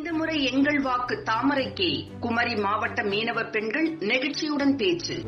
இந்த முறை எங்கள் வாக்கு தாமரைக்கே. குமரி மாவட்ட மீனவ பெண்கள் நெகிழ்ச்சியுடன் பேச்சு.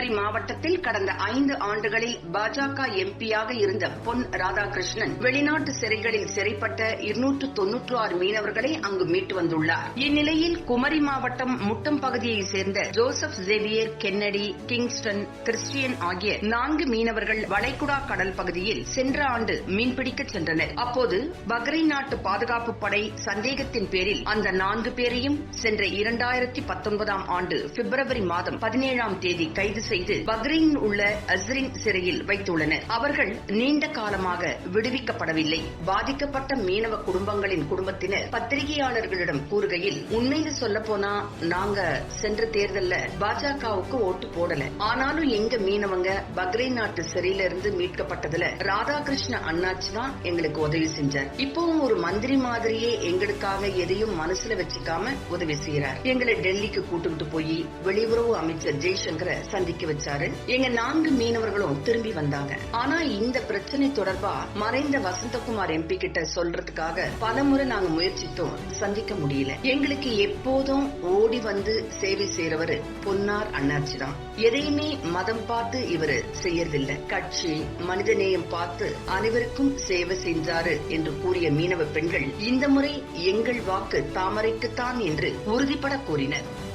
கன்னியாகுமரி மாவட்டத்தில் கடந்த ஐந்து ஆண்டுகளில் பாஜக எம்பியாக இருந்த பொன் ராதாகிருஷ்ணன் வெளிநாட்டு சிறைகளில் சிறைப்பட்ட இருநூற்று தொன்னூற்று ஆறு மீனவர்களை அங்கு மீட்டு வந்துள்ளார். இந்நிலையில் குமரி மாவட்டம் முட்டம் பகுதியைச் சேர்ந்த Joseph Xavier Kennedy Kingston Christian ஆகிய நான்கு மீனவர்கள் வளைகுடா கடல் பகுதியில் சென்ற ஆண்டு மீன்பிடிக்க சென்றனர். அப்போது பக்ரை நாட்டு பாதுகாப்பு படை சந்தேகத்தின் பேரில் அந்த நான்கு பேரையும் சென்ற இரண்டாயிரத்தி பத்தொன்பதாம் ஆண்டு பிப்ரவரி மாதம் பதினேழாம் தேதி கைது செய்து பக்ரைன் உள்ள அஸ்ரின் சிறையில் வைத்துள்ளனர். அவர்கள் நீண்ட காலமாக விடுவிக்கப்படவில்லை. பாதிக்கப்பட்ட மீனவ குடும்பங்களின் குடும்பத்தினர் பத்திரிகையாளர்களிடம் கூறுகையில் உண்மையில சொல்ல போனா நாங்க சென்ற தேர்தல்ல பாஜகவுக்கு ஓட்டு போடல. ஆனாலும் எங்க மீனவங்க பக்ரைன் நாட்டு சிறையில இருந்து மீட்கப்பட்டதுல ராதாகிருஷ்ண அண்ணாச்சி தான் எங்களுக்கு உதவி செஞ்சார். இப்பவும் ஒரு மந்திரி மாதிரியே எங்களுக்காக எதையும் மனசுல வச்சுக்காம உதவி செய்யறார் எங்களை டெல்லிக்கு கூட்டுக்கிட்டு போய் வெளியுறவு அமைச்சர் ஜெய்சங்கரை சந்திக்க வச்சாரு. எங்க நான்கு மீனவர்களும் திரும்பி வந்தாங்க. ஆனா இந்த பிரச்சனை தொடர்பா மறைந்த வசந்தகுமார் எம்பி கிட்ட சொல்றதுக்காக பலமுறை நாங்க முயற்சித்தோம். சந்திக்க முடியல. எங்களுக்கு எப்போதும் ஓடி வந்து சேவை செய்யறவரு பொன்னார் அண்ணாச்சி தான். எதையுமே மதம் பார்த்து இவரு செய்யறதில்ல. கட்சி மனிதநேயம் பார்த்து அனைவருக்கும் சேவை செஞ்சாரு என்று கூறிய மீனவ பெண்கள் இந்த முறை எங்கள் வாக்கு தாமரைக்குத்தான் என்று உறுதிபட கூறினர்.